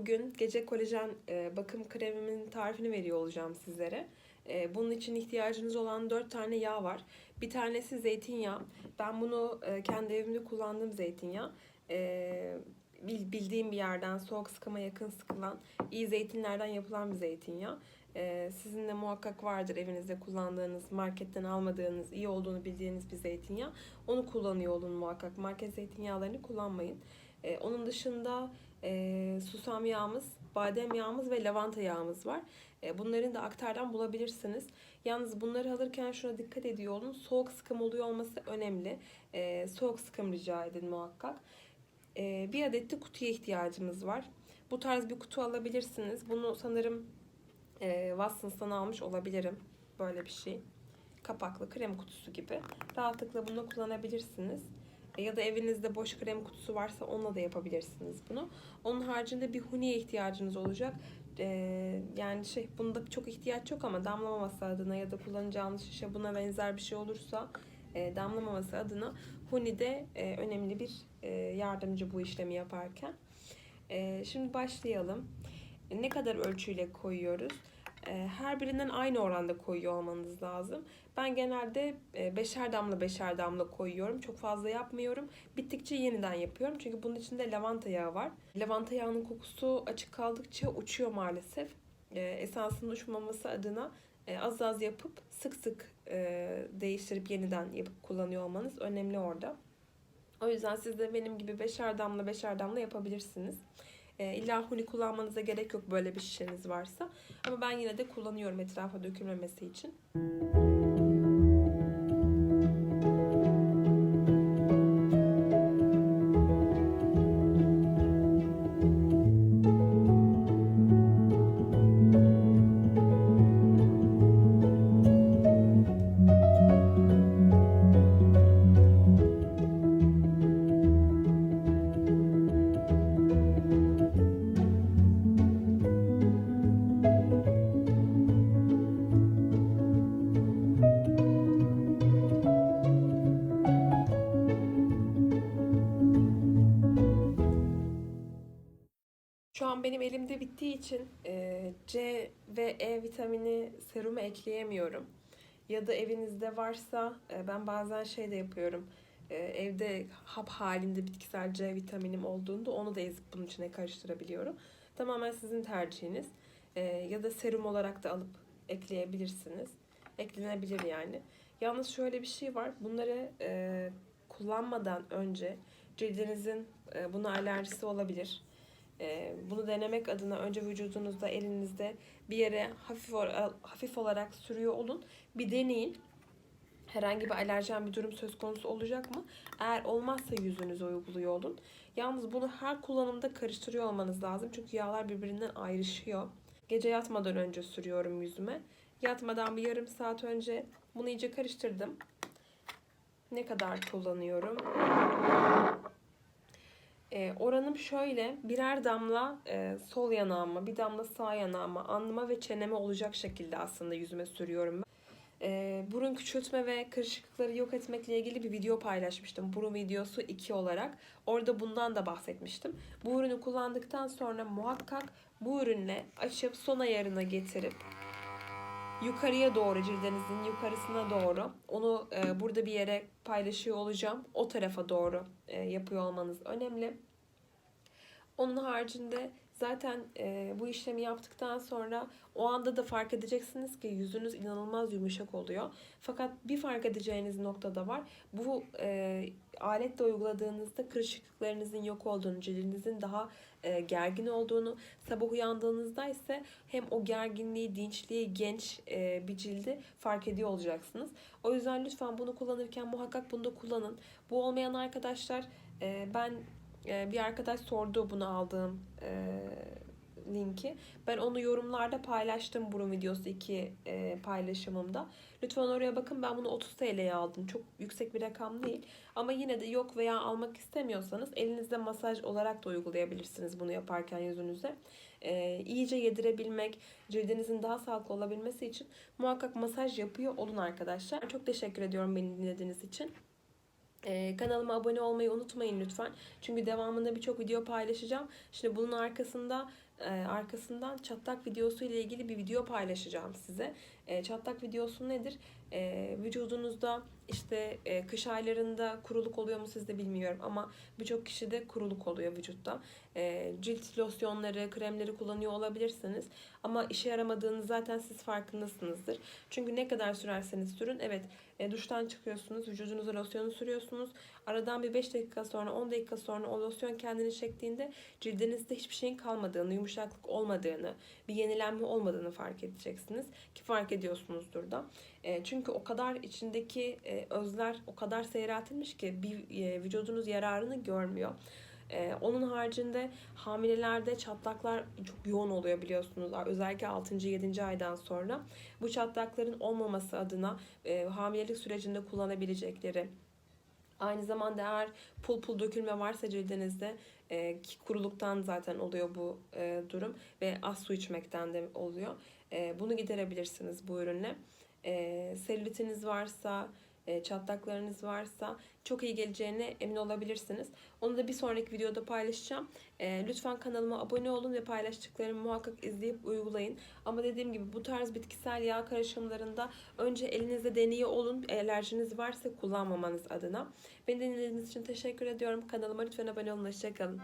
Bugün gece kolajen e, bakım kremimin tarifini veriyor olacağım sizlere. E, bunun için ihtiyacınız olan 4 tane yağ var. Bir tanesi zeytinyağı. Ben bunu e, kendi evimde kullandığım zeytinyağı. E, bil- bildiğim bir yerden soğuk sıkıma yakın sıkılan iyi zeytinlerden yapılan bir zeytinyağı. E, sizin de muhakkak vardır evinizde kullandığınız, marketten almadığınız, iyi olduğunu bildiğiniz bir zeytinyağı. Onu kullanıyor olun muhakkak. Market zeytinyağlarını kullanmayın. E, onun dışında e, susam yağımız, badem yağımız ve lavanta yağımız var. E, bunların da aktardan bulabilirsiniz. Yalnız bunları alırken şuna dikkat ediyor olun. Soğuk sıkım oluyor olması önemli. E, soğuk sıkım rica edin muhakkak. E, bir adet de kutuya ihtiyacımız var. Bu tarz bir kutu alabilirsiniz. Bunu sanırım e, Watsons'tan almış olabilirim. Böyle bir şey. Kapaklı krem kutusu gibi. Rahatlıkla bunu kullanabilirsiniz. E, Ya da evinizde boş krem kutusu varsa onunla da yapabilirsiniz bunu. Onun haricinde bir huniye ihtiyacınız olacak. Ee, yani şey bunda çok ihtiyaç yok ama damlamaması adına ya da kullanacağınız şişe buna benzer bir şey olursa e, damlamaması adına huni de e, önemli bir e, yardımcı bu işlemi yaparken. E, şimdi başlayalım. Ne kadar ölçüyle koyuyoruz? E, her birinden aynı oranda koyuyor olmanız lazım. Ben genelde e, beşer damla beşer damla koyuyorum. Çok fazla yapmıyorum. Bittikçe yeniden yapıyorum. Çünkü bunun içinde lavanta yağı var. Lavanta yağının kokusu açık kaldıkça uçuyor maalesef. E, esansının uçmaması adına e, az az yapıp sık sık e, değiştirip yeniden yapıp kullanıyor olmanız önemli orada. O yüzden siz de benim gibi beşer damla beşer damla yapabilirsiniz. E, huni kullanmanıza gerek yok böyle bir şişeniz varsa. Ama ben yine de kullanıyorum etrafa dökülmemesi için. Şu benim elimde bittiği için e, C ve E vitamini serumu ekleyemiyorum. Ya da evinizde varsa e, ben bazen şey de yapıyorum. E, evde hap halinde bitkisel C vitaminim olduğunda onu da ezip bunun içine karıştırabiliyorum. Tamamen sizin tercihiniz. E, ya da serum olarak da alıp ekleyebilirsiniz. Eklenebilir yani. Yalnız şöyle bir şey var. Bunları e, kullanmadan önce cildinizin e, buna alerjisi olabilir. Ee, bunu denemek adına önce vücudunuzda elinizde bir yere hafif hafif olarak sürüyor olun. Bir deneyin. Herhangi bir alerjen bir durum söz konusu olacak mı? Eğer olmazsa yüzünüze uyguluyor olun. Yalnız bunu her kullanımda karıştırıyor olmanız lazım. Çünkü yağlar birbirinden ayrışıyor. Gece yatmadan önce sürüyorum yüzüme. Yatmadan bir yarım saat önce bunu iyice karıştırdım. Ne kadar kullanıyorum? E, oranım şöyle birer damla e, sol yanağıma bir damla sağ yanağıma alnıma ve çeneme olacak şekilde aslında yüzüme sürüyorum. E, burun küçültme ve kırışıklıkları yok etmekle ilgili bir video paylaşmıştım. Burun videosu 2 olarak. Orada bundan da bahsetmiştim. Bu ürünü kullandıktan sonra muhakkak bu ürünle açıp son ayarına getirip yukarıya doğru cildinizin yukarısına doğru onu e, burada bir yere paylaşıyor olacağım. O tarafa doğru e, yapıyor olmanız önemli. Onun haricinde zaten e, bu işlemi yaptıktan sonra o anda da fark edeceksiniz ki yüzünüz inanılmaz yumuşak oluyor. Fakat bir fark edeceğiniz nokta da var. Bu e, aletle uyguladığınızda kırışıklıklarınızın yok olduğunu, cildinizin daha e, gergin olduğunu, sabah uyandığınızda ise hem o gerginliği, dinçliği, genç e, bir cildi fark ediyor olacaksınız. O yüzden lütfen bunu kullanırken muhakkak bunu da kullanın. Bu olmayan arkadaşlar e, ben bir arkadaş sordu bunu aldığım e, linki. Ben onu yorumlarda paylaştım burun videosu iki e, paylaşımımda. Lütfen oraya bakın ben bunu 30 TL'ye aldım. Çok yüksek bir rakam değil. Ama yine de yok veya almak istemiyorsanız elinizde masaj olarak da uygulayabilirsiniz bunu yaparken yüzünüze. E, iyice yedirebilmek, cildinizin daha sağlıklı olabilmesi için muhakkak masaj yapıyor olun arkadaşlar. Çok teşekkür ediyorum beni dinlediğiniz için. Ee, kanalıma abone olmayı unutmayın lütfen. Çünkü devamında birçok video paylaşacağım. Şimdi bunun arkasında e, arkasından çatlak videosu ile ilgili bir video paylaşacağım size. E, çatlak videosu nedir? E, vücudunuzda işte e, kış aylarında kuruluk oluyor mu siz de bilmiyorum ama birçok kişide kuruluk oluyor vücutta. Cilt losyonları, kremleri kullanıyor olabilirsiniz ama işe yaramadığını zaten siz farkındasınızdır. Çünkü ne kadar sürerseniz sürün evet e, duştan çıkıyorsunuz, vücudunuza losyonu sürüyorsunuz. Aradan bir 5 dakika sonra 10 dakika sonra o losyon kendini çektiğinde cildinizde hiçbir şeyin kalmadığını, yumuşaklık olmadığını, bir yenilenme olmadığını fark edeceksiniz. Ki fark ediyorsunuzdur da. E, çünkü o kadar içindeki e, özler o kadar seyreltilmiş ki bir e, vücudunuz yararını görmüyor. Onun haricinde hamilelerde çatlaklar çok yoğun oluyor biliyorsunuz. Özellikle 6. 7. aydan sonra. Bu çatlakların olmaması adına hamilelik sürecinde kullanabilecekleri Aynı zamanda eğer pul pul dökülme varsa cildinizde e, ki kuruluktan zaten oluyor bu e, durum ve az su içmekten de oluyor. E, bunu giderebilirsiniz bu ürünle. E, selülitiniz varsa, çatlaklarınız varsa çok iyi geleceğine emin olabilirsiniz. Onu da bir sonraki videoda paylaşacağım. E, lütfen kanalıma abone olun ve paylaştıklarımı muhakkak izleyip uygulayın. Ama dediğim gibi bu tarz bitkisel yağ karışımlarında önce elinizde deneyi olun. Alerjiniz varsa kullanmamanız adına. Beni dinlediğiniz için teşekkür ediyorum. Kanalıma lütfen abone olun. Hoşçakalın.